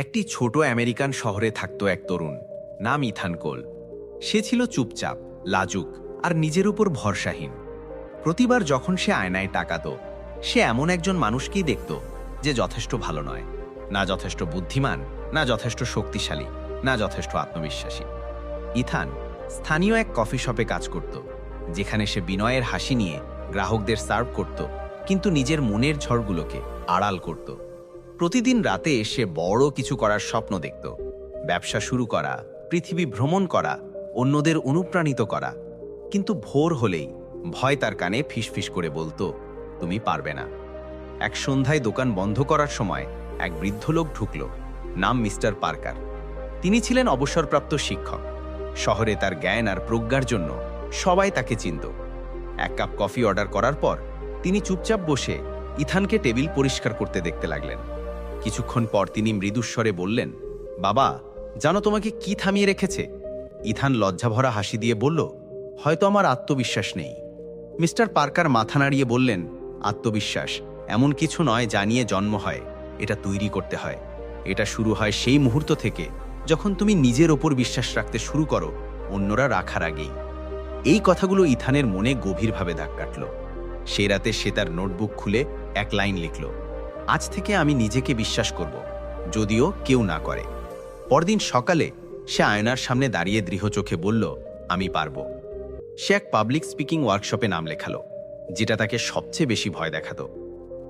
একটি ছোট আমেরিকান শহরে থাকতো এক তরুণ, নাম ইথান কোল। সে ছিল চুপচাপ, লাজুক আর নিজের উপর ভরসাহীন। প্রতিবার যখন সে আয়নায় তাকাত, সে এমন একজন মানুষকেই দেখত যে যথেষ্ট ভালো নয়, না যথেষ্ট বুদ্ধিমান, না যথেষ্ট শক্তিশালী, না যথেষ্ট আত্মবিশ্বাসী। ইথান স্থানীয় এক কফি শপে কাজ করত, যেখানে সে বিনয়ের হাসি নিয়ে গ্রাহকদের সার্ভ করত, কিন্তু নিজের মনের ঝড়গুলোকে আড়াল করত। প্রতিদিন রাতে সে বড় কিছু করার স্বপ্ন দেখত। ব্যবসা শুরু করা, পৃথিবী ভ্রমণ করা, অন্যদের অনুপ্রাণিত করা। কিন্তু ভোর হলেই ভয় তার কানে ফিসফিস করে বলতো, তুমি পারবে না। এক সন্ধ্যায় দোকান বন্ধ করার সময় এক বৃদ্ধ লোক ঢুকল, নাম মিস্টার পার্কার। তিনি ছিলেন অবসরপ্রাপ্ত শিক্ষক। শহরে তার জ্ঞান আর প্রজ্ঞার জন্য সবাই তাকে চিনত। এক কাপ কফি অর্ডার করার পর তিনি চুপচাপ বসে ইথানকে টেবিল পরিষ্কার করতে দেখতে লাগলেন। কিছুক্ষণ পর তিনি মৃদুস্বরে বললেন, বাবা, জানো তোমাকে কি থামিয়ে রেখেছে? ইথান লজ্জাভরা হাসি দিয়ে বলল, হয়তো আমার আত্মবিশ্বাস নেই। মিস্টার পার্কার মাথা নাড়িয়ে বললেন, আত্মবিশ্বাস এমন কিছু নয় যা নিয়ে জন্ম হয়, এটা তৈরি করতে হয়। এটা শুরু হয় সেই মুহূর্ত থেকে যখন তুমি নিজের ওপর বিশ্বাস রাখতে শুরু করো, অন্যরা রাখার আগেই। এই কথাগুলো ইথানের মনে গভীরভাবে দাগ কাটল। সেই রাতে সে তার নোটবুক খুলে এক লাইন লিখল আজ থেকে আমি নিজেকে বিশ্বাস করব, যদিও কেউ না করে। পরদিন সকালে সে আয়নার সামনে দাঁড়িয়ে দৃঢ় চোখে বলল, আমি পারব। সে এক পাবলিক স্পিকিং ওয়ার্কশপে নাম লেখালো, যেটা তাকে সবচেয়ে বেশি ভয় দেখাতো।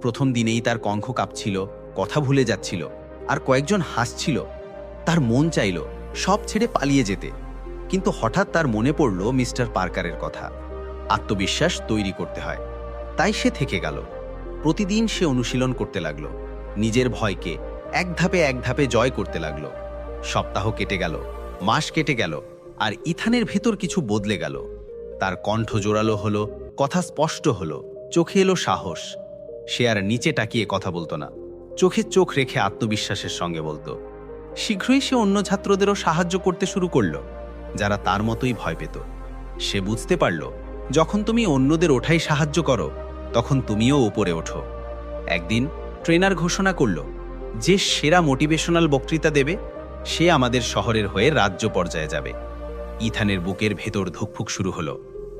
প্রথম দিনেই তার কণ্ঠ কাঁপছিল, কথা ভুলে যাচ্ছিল, আর কয়েকজন হাসছিল। তার মন চাইল সব ছেড়ে পালিয়ে যেতে। কিন্তু হঠাৎ তার মনে পড়ল মিস্টার পার্কারের কথা। আত্মবিশ্বাস তৈরি করতে হয়। তাই সে থেকে গেল। প্রতিদিন সে অনুশীলন করতে লাগল। নিজের ভয়কে এক ধাপে এক ধাপে জয় করতে লাগল। সপ্তাহ কেটে গেল, মাস কেটে গেল, আর ইথানের ভেতর কিছু বদলে গেল। তার কণ্ঠ জোরালো হলো, কথা স্পষ্ট হলো, চোখে এলো সাহস। সে আর নিচে টাকিয়ে কথা বলতো না, চোখে চোখ রেখে আত্মবিশ্বাসের সঙ্গে বলতো। শীঘ্রই সে অন্য ছাত্রদেরও সাহায্য করতে শুরু করল, যারা তার মতোই ভয় পেত। সে বুঝতে পারল, যখন তুমি অন্যদের ওঠাই সাহায্য করো তখন তুমিও উপরে ওঠো। একদিন ট্রেনার ঘোষণা করল, যে সেরা মোটিভেশনাল বক্তৃতা দেবে, সে আমাদের শহরের হয়ে রাজ্য পর্যায়ে যাবে। ইথানের বুকের ভেতর ধুকফুক শুরু হলো।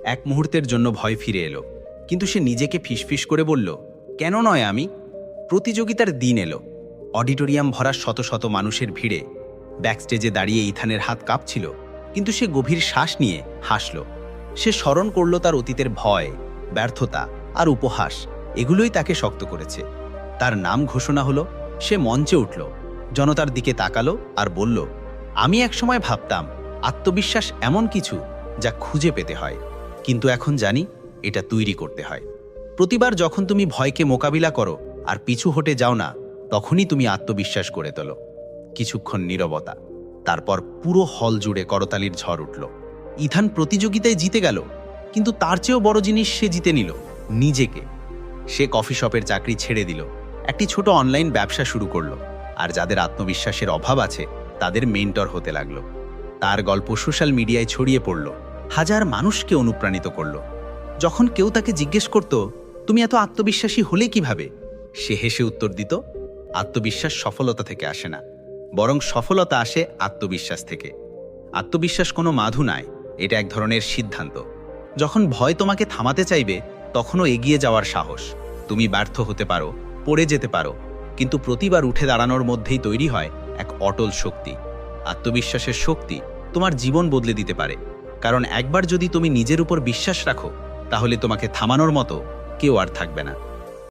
এক মুহূর্তের জন্য ভয় ফিরে এলো। কিন্তু সে নিজেকে ফিসফিস করে বলল, কেন নয় আমি? প্রতিযোগিতার দিন এলো। অডিটোরিয়াম ভরা শত শত মানুষের ভিড়ে ব্যাকস্টেজে দাঁড়িয়ে ইথানের হাত কাঁপছিল, কিন্তু সে গভীর শ্বাস নিয়ে হাসল। সে স্মরণ করল তার অতীতের ভয়, ব্যর্থতা আর উপহাস, এগুলোই তাকে শক্ত করেছে। তার নাম ঘোষণা হলো, সে মঞ্চে উঠল, জনতার দিকে তাকালো আর বলল, আমি একসময় ভাবতাম, আত্মবিশ্বাস এমন কিছু যা খুঁজে পেতে হয়, কিন্তু এখন জানি এটা তৈরি করতে হয়। প্রতিবার যখন তুমি ভয়কে মোকাবিলা করো আর পিছু হটে যাও না, তখনই তুমি আত্মবিশ্বাস করে তোলো। কিছুক্ষণ নীরবতা, তারপর পুরো হল জুড়ে করতালির ঝড় উঠল। ইথান প্রতিযোগিতায় জিতে গেল, কিন্তু তার চেয়েও বড় জিনিস সে জিতে নিল। নিজেকে। সে কফি শপের চাকরি ছেড়ে দিল। একটি ছোট অনলাইন ব্যবসা শুরু করল। আর যাদের আত্মবিশ্বাসের অভাব আছে, তাদের মেন্টর হতে লাগল। তার গল্প সোশ্যাল মিডিয়ায় ছড়িয়ে পড়ল। হাজার মানুষকে অনুপ্রাণিত করল। যখন কেউ তাকে জিজ্ঞেস করত, তুমি এত আত্মবিশ্বাসী হলে কীভাবে? সে হেসে উত্তর দিত, আত্মবিশ্বাস সফলতা থেকে আসে না। বরং সফলতা আসে আত্মবিশ্বাস থেকে। আত্মবিশ্বাস কোনো মাধু নয় এটা এক ধরনের সিদ্ধান্ত। যখন ভয় তোমাকে থামাতে চাইবে তখনও এগিয়ে যাওয়ার সাহস। তুমি ব্যর্থ হতে পারো, পড়ে যেতে পারো, কিন্তু প্রতিবার উঠে দাঁড়ানোর মধ্যেই তৈরি হয় এক অটল শক্তি। আত্মবিশ্বাসের শক্তি তোমার জীবন বদলে দিতে পারে। কারণ একবার যদি তুমি নিজের উপর বিশ্বাস রাখো, তাহলে তোমাকে থামানোর মতো কেউ আর থাকবে না।